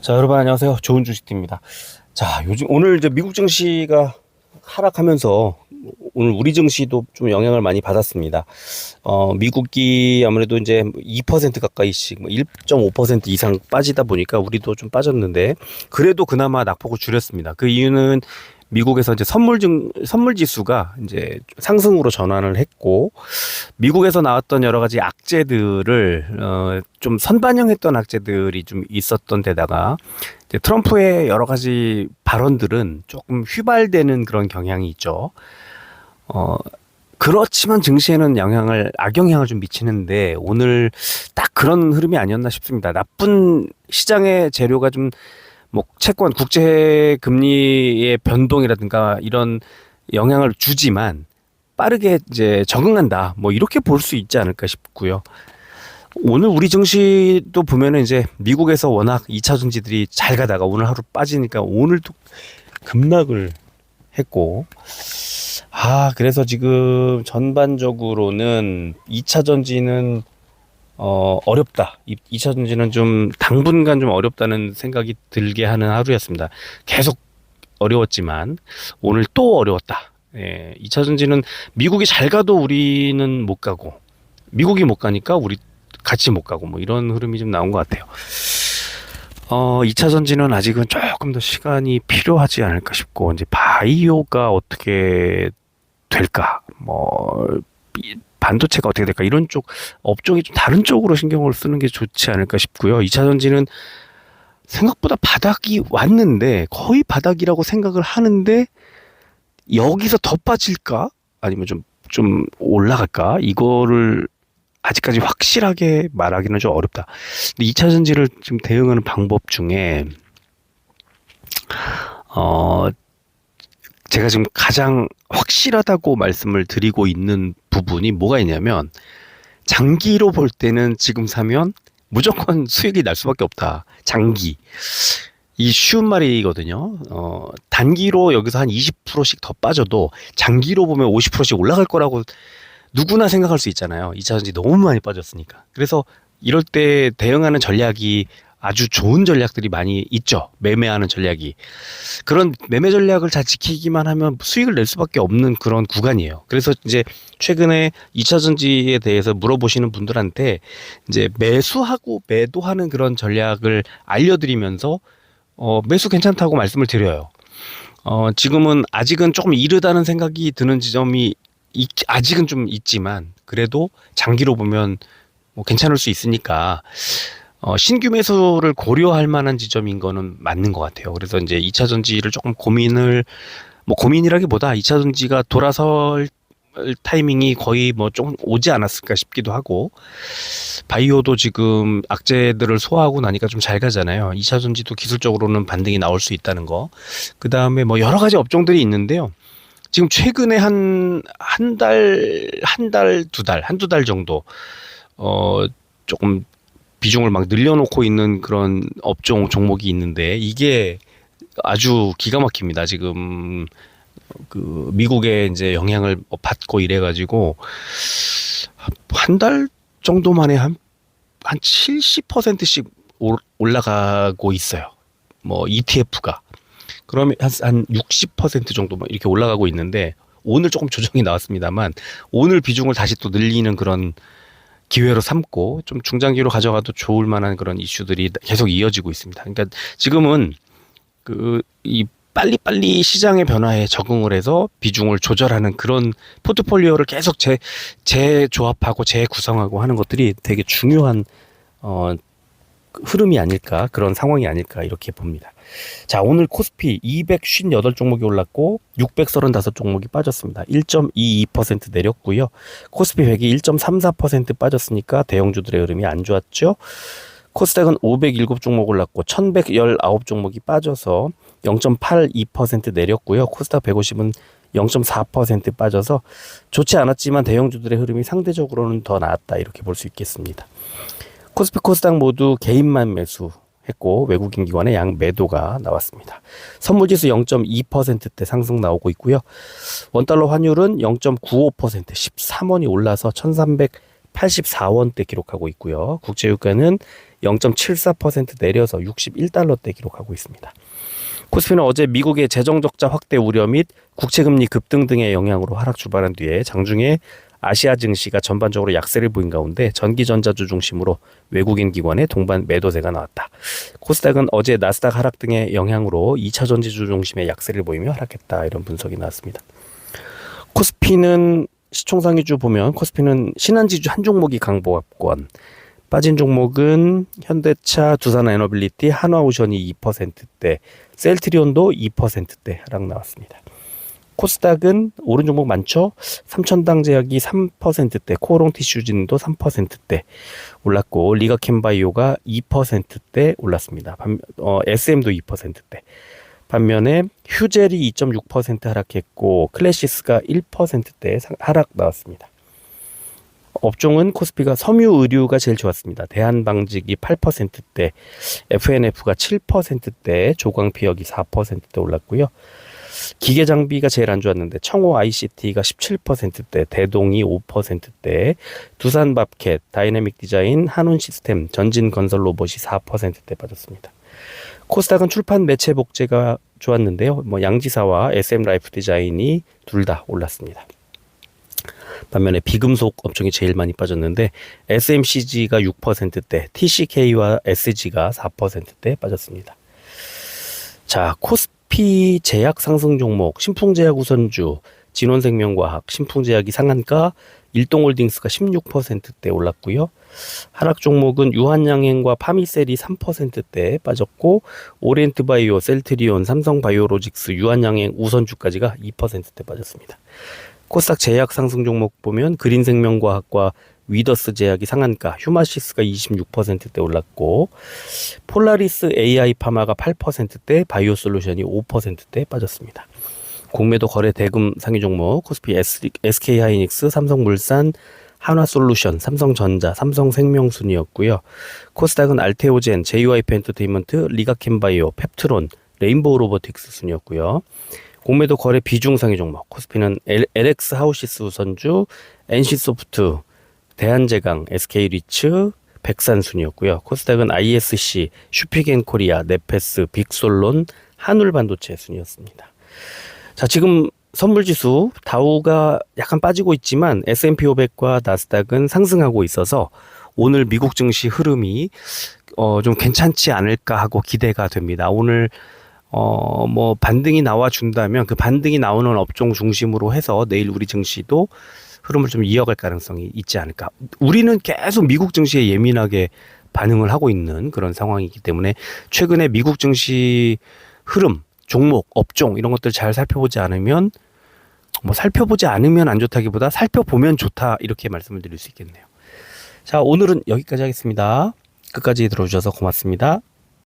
자, 여러분 안녕하세요. 좋은 주식입니다. 자, 요즘 오늘 이제 미국 증시가 하락하면서 오늘 우리 증시도 좀 영향을 많이 받았습니다. 어, 미국이 아무래도 이제 2% 가까이씩 뭐1.5% 이상 빠지다 보니까 우리도 좀 빠졌는데 그래도 그나마 낙폭을 줄였습니다. 그 이유는 미국에서 이제 선물 증 선물 지수가 이제 상승으로 전환을 했고 미국에서 나왔던 여러 가지 악재들을 어, 좀 선반영했던 악재들이 좀 있었던 데다가 이제 트럼프의 여러 가지 발언들은 조금 휘발되는 그런 경향이 있죠. 어, 그렇지만 증시에는 영향을 악영향을 좀 미치는데 오늘 딱 그런 흐름이 아니었나 싶습니다. 나쁜 시장의 재료가 좀 뭐 채권 국제 금리의 변동이라든가 이런 영향을 주지만 빠르게 이제 적응한다. 뭐 이렇게 볼 수 있지 않을까 싶고요. 오늘 우리 증시도 보면은 이제 미국에서 워낙 2차 전지들이 잘 가다가 오늘 하루 빠지니까 오늘도 급락을 했고 아 그래서 지금 전반적으로는 2차 전지는 어 어렵다. 2차 전지는 좀 당분간 좀 어렵다는 생각이 들게 하는 하루였습니다. 계속 어려웠지만 오늘 또 어려웠다. 예 2차 전지는 미국이 잘 가도 우리는 못 가고 미국이 못 가니까 우리 같이 못 가고 뭐 이런 흐름이 좀 나온 것 같아요. 어, 2차 전지는 아직은 조금 더 시간이 필요하지 않을까 싶고, 이제 바이오가 어떻게 될까, 뭐, 이 반도체가 어떻게 될까, 이런 쪽, 업종이 좀 다른 쪽으로 신경을 쓰는 게 좋지 않을까 싶고요. 2차 전지는 생각보다 바닥이 왔는데, 거의 바닥이라고 생각을 하는데, 여기서 더 빠질까? 아니면 좀, 좀 올라갈까? 이거를 아직까지 확실하게 말하기는 좀 어렵다. 근데 2차 전지를 지금 대응하는 방법 중에 어 제가 지금 가장 확실하다고 말씀을 드리고 있는 부분이 뭐가 있냐면 장기로 볼 때는 지금 사면 무조건 수익이 날 수밖에 없다. 장기. 이 쉬운 말이거든요. 어, 단기로 여기서 한 20%씩 더 빠져도 장기로 보면 50%씩 올라갈 거라고 누구나 생각할 수 있잖아요. 2차 전지 너무 많이 빠졌으니까. 그래서 이럴 때 대응하는 전략이 아주 좋은 전략들이 많이 있죠. 매매하는 전략이. 그런 매매 전략을 잘 지키기만 하면 수익을 낼 수밖에 없는 그런 구간이에요. 그래서 이제 최근에 2차 전지에 대해서 물어보시는 분들한테 이제 매수하고 매도하는 그런 전략을 알려드리면서 어, 매수 괜찮다고 말씀을 드려요. 어, 지금은 아직은 조금 이르다는 생각이 드는 지점이 있, 아직은 좀 있지만 그래도 장기로 보면 뭐 괜찮을 수 있으니까 어, 신규 매수를 고려할 만한 지점인 거는 맞는 것 같아요. 그래서 이제 2차 전지를 조금 고민을 뭐 고민이라기보다 2차 전지가 돌아설 타이밍이 거의 뭐좀 오지 않았을까 싶기도 하고 바이오도 지금 악재들을 소화하고 나니까 좀 잘 가잖아요. 2차 전지도 기술적으로는 반등이 나올 수 있다는 거. 그 다음에 뭐 여러 가지 업종들이 있는데요. 지금 최근에 한, 한 달, 한 달, 두 달, 한두 달 정도, 어, 조금 비중을 막 늘려놓고 있는 그런 업종 종목이 있는데, 이게 아주 기가 막힙니다. 지금, 그, 미국에 이제 영향을 받고 이래 가지고, 한 달 정도 만에 한, 한 70%씩 올라가고 있어요. 뭐, ETF가. 그러면 한, 한60% 정도 막 이렇게 올라가고 있는데 오늘 조금 조정이 나왔습니다만 오늘 비중을 다시 또 늘리는 그런 기회로 삼고 좀 중장기로 가져가도 좋을 만한 그런 이슈들이 계속 이어지고 있습니다. 그러니까 지금은 그 이 빨리빨리 시장의 변화에 적응을 해서 비중을 조절하는 그런 포트폴리오를 계속 재, 재조합하고 재구성하고 하는 것들이 되게 중요한 어, 흐름이 아닐까 그런 상황이 아닐까 이렇게 봅니다. 자 오늘 코스피 258 종목이 올랐고 635 종목이 빠졌습니다. 1.22% 내렸고요. 코스피 100이 1.34% 빠졌으니까 대형주들의 흐름이 안 좋았죠. 코스닥은 507 종목 올랐고 1119 종목이 빠져서 0.82% 내렸고요. 코스닥 150은 0.4% 빠져서 좋지 않았지만 대형주들의 흐름이 상대적으로는 더 나았다 이렇게 볼 수 있겠습니다. 코스피 코스닥 모두 개인만 매수했고 외국인 기관의 양 매도가 나왔습니다. 선물지수 0.2%대 상승 나오고 있고요. 원달러 환율은 0.95% 13원이 올라서 1300 84원대 기록하고 있고요. 국제 유가는 0.74% 내려서 61달러대 기록하고 있습니다. 코스피는 어제 미국의 재정 적자 확대 우려 및 국채 금리 급등 등의 영향으로 하락 출발한 뒤에 장중에 아시아 증시가 전반적으로 약세를 보인 가운데 전기전자주 중심으로 외국인 기관의 동반 매도세가 나왔다. 코스닥은 어제 나스닥 하락 등의 영향으로 2차 전지주 중심의 약세를 보이며 하락했다. 이런 분석이 나왔습니다. 코스피는 시총상위주 보면 코스피는 신한지주 한 종목이 강보합권 빠진 종목은 현대차, 두산에너빌리티, 한화오션이 2%대, 셀트리온도 2%대 하락 나왔습니다. 코스닥은 오른 종목 많죠? 삼천당 제약이 3%대, 코오롱 티슈진도 3%대 올랐고 리가캠바이오가 2%대 올랐습니다. 반, 어, SM도 2%대. 반면에 휴젤이 2.6% 하락했고 클래시스가 1%대 하락 나왔습니다. 업종은 코스피가 섬유 의류가 제일 좋았습니다. 대한방직이 8%대, FNF가 7%대, 조광피역이 4%대 올랐고요. 기계 장비가 제일 안 좋았는데 청호 ICT가 17%대, 대동이 5%대, 두산밥켓, 다이내믹 디자인, 한운 시스템, 전진 건설 로봇이 4%대 빠졌습니다. 코스닥은 출판 매체 복제가 좋았는데요. 뭐 양지사와 SM 라이프 디자인이 둘 다 올랐습니다. 반면에 비금속 업종이 제일 많이 빠졌는데 SMCG가 6%대, TCK와 SG가 4%대 빠졌습니다. 자, 코스 피 제약 상승 종목 신풍제약 우선주, 진원생명과학, 신풍제약이 상한가, 일동홀딩스가 16%대 올랐고요. 하락 종목은 유한양행과 파미셀이 3%대 빠졌고 오리엔트바이오, 셀트리온, 삼성바이오로직스, 유한양행 우선주까지가 2%대 빠졌습니다. 코스닥 제약 상승 종목 보면 그린생명과학과 위더스 제약이 상한가, 휴마시스가 26%대 올랐고 폴라리스 AI 파마가 8%대, 바이오 솔루션이 5%대 빠졌습니다. 공매도 거래 대금 상위 종목 코스피 SK 하이닉스, 삼성물산, 한화솔루션, 삼성전자, 삼성생명 순이었고요. 코스닥은 알테오젠, JYP 엔터테인먼트, 리가캠바이오, 펩트론, 레인보우 로보틱스 순이었고요. 공매도 거래 비중 상위 종목 코스피는 LX 하우시스 우선주, NC소프트, 대한제강, SK리츠, 백산순이었고요. 코스닥은 ISC, 슈피겐코리아, 네페스, 빅솔론, 한울반도체 순이었습니다. 자, 지금 선물 지수 다우가 약간 빠지고 있지만 S&P 500과 나스닥은 상승하고 있어서 오늘 미국 증시 흐름이 어, 좀 괜찮지 않을까 하고 기대가 됩니다. 오늘 어, 뭐 반등이 나와 준다면 그 반등이 나오는 업종 중심으로 해서 내일 우리 증시도 흐름을 좀 이어갈 가능성이 있지 않을까. 우리는 계속 미국 증시에 예민하게 반응을 하고 있는 그런 상황이기 때문에 최근에 미국 증시 흐름 종목, 업종 이런 것들 잘 살펴보지 않으면 뭐 살펴보지 않으면 안 좋다기보다 살펴보면 좋다 이렇게 말씀을 드릴 수 있겠네요. 자, 오늘은 여기까지 하겠습니다. 끝까지 들어주셔서 고맙습니다.